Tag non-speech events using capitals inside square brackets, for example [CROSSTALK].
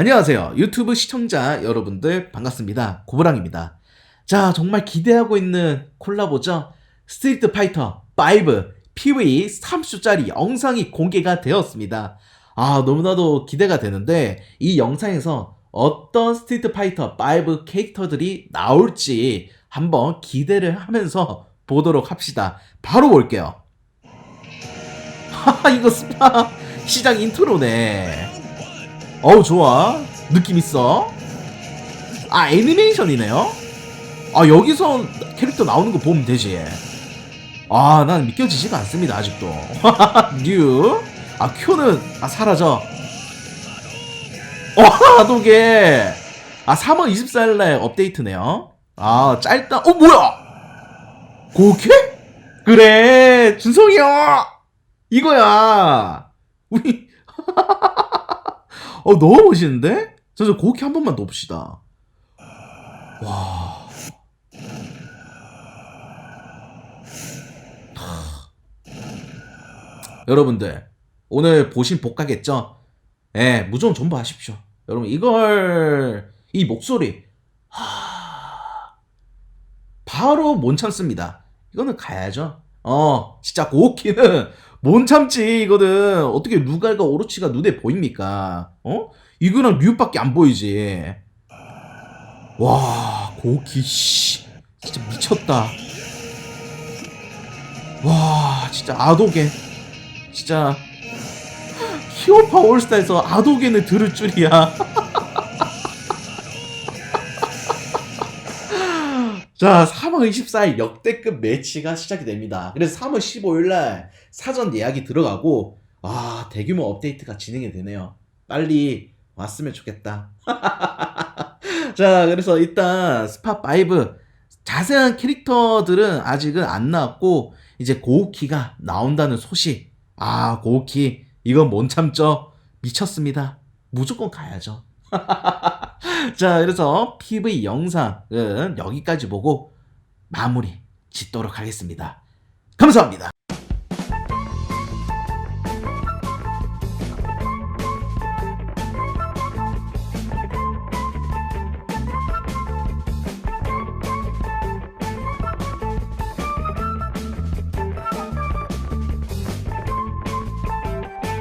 안녕하세요. 유튜브 시청자 여러분들 반갑습니다. 고브랑입니다. 자, 정말 기대하고 있는 콜라보죠. 스트리트 파이터 5 PV 30초짜리 영상이 공개가 되었습니다. 아, 너무나도 기대가 되는데 이 영상에서 어떤 스트리트 파이터 5 캐릭터들이 나올지 한번 기대를 하면서 보도록 합시다. 바로 볼게요. 하하, 이거 스파. 시작 인트로네. 어우 좋아. 느낌 있어. 아 애니메이션이네요? 아 여기서 캐릭터 나오는 거 보면 되지. 아 난 믿겨지지가 않습니다 아직도. [LAUGHS] 뉴 아 큐는 아 사라져. 어 아도게 아 3월 24일 날 업데이트네요. 아 짧다. 어 뭐야 고케 그래 준성이 형 이거야 우리 [LAUGHS] 어 너무 멋있는데? 저, 저 고키 한 번만 더 봅시다. 와. 여러분들 오늘 보신 복가겠죠? 예, 무조건 존버하십시오. 여러분 이걸 이 목소리 하... 바로 못 참습니다. 이거는 가야죠. 어, 진짜 고키는 [LAUGHS] 못 참지 이거는 어떻게 루갈과 오로치가 눈에 보입니까? 어? 이거랑 류밖에 안 보이지. 와 고키 씨 진짜 미쳤다. 와 진짜 아도겐 진짜 [GASPS] 히오파 올스타에서 아도겐을 들을 줄이야. [LAUGHS] 자, 3월 24일 역대급 매치가 시작이 됩니다. 그래서 3월 15일 날 사전 예약이 들어가고 아, 대규모 업데이트가 진행이 되네요. 빨리 왔으면 좋겠다. [LAUGHS] 자, 그래서 일단 스파 5 자세한 캐릭터들은 아직은 안 나왔고 이제 고우키가 나온다는 소식. 아, 고우키 이건 못 참죠. 미쳤습니다. 무조건 가야죠. [LAUGHS] 자, 그래서 PV 영상은 여기까지 보고 마무리 짓도록 하겠습니다. 감사합니다.